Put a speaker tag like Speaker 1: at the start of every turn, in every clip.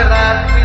Speaker 1: hati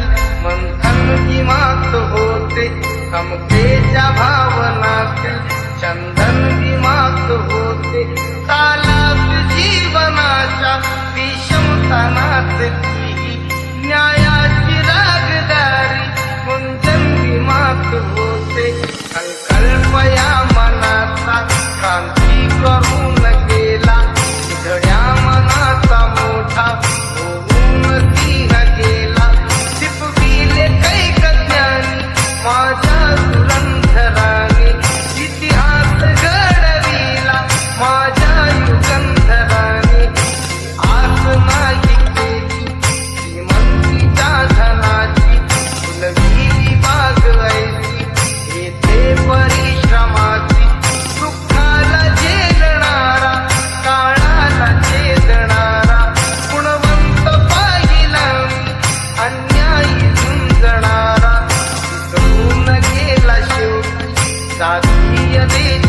Speaker 1: साथी यदेची